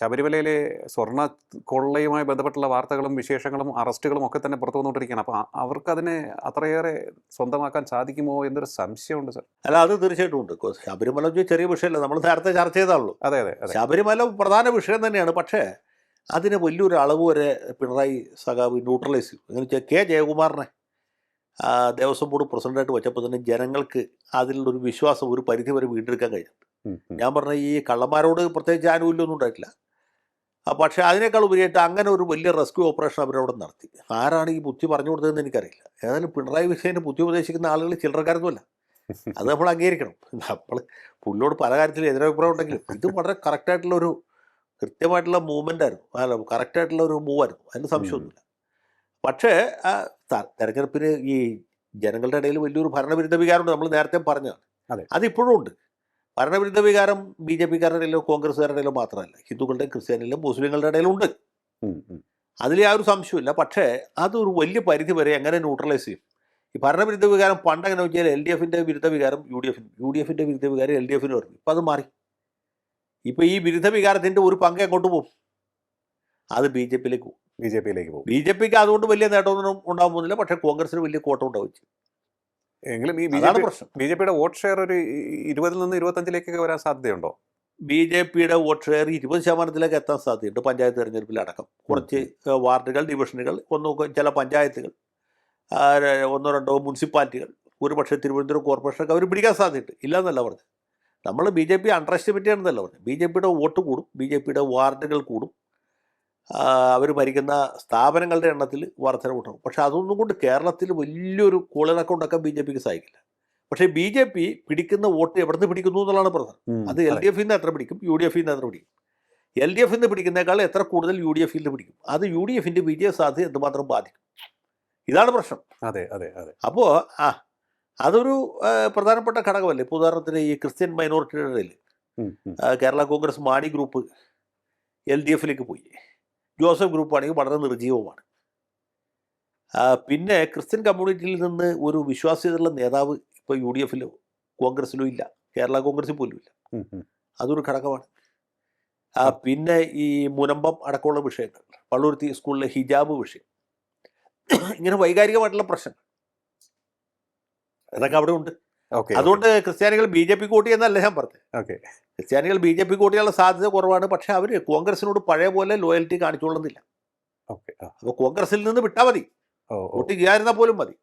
ശബരിമലയിലെ സ്വർണ കൊള്ളയുമായി ബന്ധപ്പെട്ടുള്ള വാർത്തകളും വിശേഷങ്ങളും അറസ്റ്റുകളും ഒക്കെ തന്നെ പുറത്തു വന്നുകൊണ്ടിരിക്കുകയാണ്. അപ്പോൾ അവർക്കതിനെ അത്രയേറെ സ്വന്തമാക്കാൻ സാധിക്കുമോ എന്നൊരു സംശയമുണ്ട് സർ. അല്ല അത് തീർച്ചയായിട്ടും ഉണ്ട്. ശബരിമല ചെറിയ വിഷയമല്ല. നമ്മൾ നേരത്തെ ചർച്ച ചെയ്താണല്ലോ അതെ അതെ ശബരിമല പ്രധാന വിഷയം തന്നെയാണ്. പക്ഷേ അതിന് വലിയൊരു അളവ് വരെ പിണറായി സഖാവ് ന്യൂട്രലൈസ് ചെയ്തു. എന്ന് വെച്ചാൽ കെ ജയകുമാറിനെ ദേവസ്വം ബോർഡ് പ്രസിഡന്റായിട്ട് വെച്ചപ്പോൾ തന്നെ ജനങ്ങൾക്ക് അതിലുള്ളൊരു വിശ്വാസം ഒരു പരിധി വരെ വീണ്ടെടുക്കാൻ കഴിഞ്ഞു. ഞാൻ പറഞ്ഞ ഈ കള്ളന്മാരോട് പ്രത്യേകിച്ച് ആനുകൂല്യമൊന്നും ഉണ്ടായിട്ടില്ല. പക്ഷേ അതിനേക്കാൾ ഉപരിയായിട്ട് അങ്ങനെ ഒരു വലിയ റെസ്ക്യൂ ഓപ്പറേഷൻ അവരവിടെ നടത്തി. ആരാണ് ഈ ബുദ്ധി പറഞ്ഞു കൊടുത്തതെന്ന് എനിക്കറിയില്ല. ഏതായാലും പിണറായി വിജയന് ബുദ്ധി ഉപദേശിക്കുന്ന ആളുകൾ ചില്ലറക്കാരൊന്നുമല്ല. അത് നമ്മൾ അംഗീകരിക്കണം. നമ്മൾ പുള്ളിയോട് പല കാര്യത്തിൽ എതിരഭിപ്രായം ഉണ്ടെങ്കിലും ഇത് വളരെ കറക്റ്റായിട്ടുള്ള ഒരു കൃത്യമായിട്ടുള്ള മൂവ്മെന്റ് ആയിരുന്നു. അല്ല കറക്റ്റായിട്ടുള്ള ഒരു മൂവ് മൂവായിരുന്നു അതിന് സംശയമൊന്നുമില്ല. പക്ഷേ ആ, തെരഞ്ഞെടുപ്പിന് ഈ ജനങ്ങളുടെ ഇടയിൽ വലിയൊരു ഭരണവിരുദ്ധ വികാരമുണ്ട്. നമ്മൾ നേരത്തെ പറഞ്ഞതാണ്. അതെ. അതിപ്പോഴും ഉണ്ട്. ഭരണവിരുദ്ധ വികാരം ബി ജെ പിക്കാരുടെ ഇടയിലോ കോൺഗ്രസ്സുകാരുടെ ഇടയിലോ മാത്രമല്ല. ഹിന്ദുക്കളുടെയും ക്രിസ്ത്യാനിലും മുസ്ലിങ്ങളുടെ ഇടയിലും ഉണ്ട്. അതിൽ ആ ഒരു സംശയമില്ല പക്ഷേ അതൊരു വലിയ പരിധി വരെ എങ്ങനെ ന്യൂട്രലൈസ് ചെയ്യും? ഈ ഭരണവിരുദ്ധ വികാരം പണ്ട് എങ്ങനെ വെച്ചാൽ എൽ ഡി എഫിന്റെ വിരുദ്ധ വികാരം യു ഡി എഫിന് യു ഡി എഫിന്റെ വിരുദ്ധ വികാരം എൽ ഡി എഫിന് പറഞ്ഞു ഇപ്പം അത് മാറി. ഇപ്പം ഈ വിരുദ്ധ വികാരത്തിന്റെ ഒരു പങ്ക് എങ്ങോട്ട് പോകും? അത് ബി ജെ പിയിലേക്ക് പോകും. ബി ജെ പിയിലേക്ക് പോകും. ബി ജെ പിക്ക് അതുകൊണ്ട് വലിയ നേട്ടമൊന്നും ഉണ്ടാകാൻ പോകുന്നില്ല. പക്ഷേ കോൺഗ്രസിന് വലിയ കോട്ടം ഉണ്ടാവും. എങ്കിലും ഈ ബി ജെ പ്രശ്നം. ബി ജെ പിയുടെ വോട്ട് ഷെയർ ഒരു ഇരുപതിൽ നിന്ന് ഇരുപത്തഞ്ചിലേക്കൊക്കെ വരാൻ സാധ്യതയുണ്ടോ? ബി ജെ പിയുടെ വോട്ട് ഷെയർ ഇരുപത് ശതമാനത്തിലേക്ക് എത്താൻ സാധ്യതയുണ്ട് പഞ്ചായത്ത് തെരഞ്ഞെടുപ്പിലടക്കം കുറച്ച് വാർഡുകൾ ഡിവിഷനുകൾ ഒന്നോ ചില പഞ്ചായത്തുകൾ ഒന്നോ രണ്ടോ മുനിസിപ്പാലിറ്റികൾ ഒരു പക്ഷേ തിരുവനന്തപുരം കോർപ്പറേഷനൊക്കെ അവർ പിടിക്കാൻ സാധ്യതയുണ്ട്. ഇല്ലെന്നല്ല പറഞ്ഞത്. നമ്മൾ B J P underestimate ചെയ്യണമെന്നല്ല പറഞ്ഞത്. ബി ജെ പിയുടെ വോട്ട് കൂടും ബി ജെ പിയുടെ വാർഡുകൾ കൂടും അവർ ഭരിക്കുന്ന സ്ഥാപനങ്ങളുടെ എണ്ണത്തിൽ വർധനവുണ്ടാകും പക്ഷെ അതൊന്നും കൊണ്ട് കേരളത്തിൽ വലിയൊരു കൂളൻ അക്കൗണ്ടൊക്കെ ബി ജെ പിക്ക് സാധിക്കില്ല. പക്ഷേ ബി ജെ പി പിടിക്കുന്ന വോട്ട് എവിടെ നിന്ന് പിടിക്കുന്നു എന്നുള്ളതാണ് പ്രധാനം അത് എൽ ഡി എഫിൽ നിന്ന് എത്ര പിടിക്കും? യു ഡി എഫിൽ നിന്ന് എത്ര പിടിക്കും? എൽ ഡി എഫിൽ നിന്ന് പിടിക്കുന്നേക്കാൾ എത്ര കൂടുതൽ യു ഡി എഫിൽ നിന്ന് പിടിക്കും? അത് യു ഡി എഫിന്റെ വിജയ സാധ്യത എന്തുമാത്രം ബാധിക്കും? ഇതാണ് പ്രശ്നം. അതെ അതെ അതെ. അപ്പോൾ ആ അതൊരു പ്രധാനപ്പെട്ട ഘടകമല്ലേ? ഇപ്പോൾ ഉദാഹരണത്തിന് ഈ ക്രിസ്ത്യൻ മൈനോറിറ്റിയുടെ ഇടയിൽ Kerala Congress Mani group L D എഫിലേക്ക് പോയി. ജോസഫ് ഗ്രൂപ്പ് ആണെങ്കിൽ വളരെ നിർജീവമാണ് പിന്നെ ക്രിസ്ത്യൻ കമ്മ്യൂണിറ്റിയിൽ നിന്ന് ഒരു വിശ്വാസ്യതയുള്ള നേതാവ് ഇപ്പോൾ യു ഡി എഫിലോ കോൺഗ്രസ്സിലോ ഇല്ല. കേരള കോൺഗ്രസ്സിൽ പോലും ഇല്ല. അതൊരു ഘടകമാണ്. പിന്നെ ഈ മുനമ്പം അടക്കമുള്ള വിഷയങ്ങൾ പള്ളുരുത്തി സ്കൂളിലെ ഹിജാബ് വിഷയം ഇങ്ങനെ വൈകാരികമായിട്ടുള്ള പ്രശ്നങ്ങൾ. അതൊക്കെ അവിടെ ഉണ്ട് ഓക്കെ അതുകൊണ്ട് ക്രിസ്ത്യാനികൾ ബി ജെ പിക്ക് വോട്ട് എന്നല്ല ഞാൻ പറഞ്ഞത്. ഓക്കെ. ക്രിസ്ത്യാനികൾ ബി ജെ പി കൂട്ടിയുള്ള സാധ്യത കുറവാണ്. പക്ഷെ അവർ കോൺഗ്രസിനോട് പഴയ പോലെ ലോയൽറ്റി കാണിച്ചുകൊള്ളുന്നില്ല. ഓക്കെ അപ്പോൾ കോൺഗ്രസിൽ നിന്ന് വിട്ടാൽ മതി. വോട്ട് ചെയ്യാതിരുന്നാൽ പോലും മതി.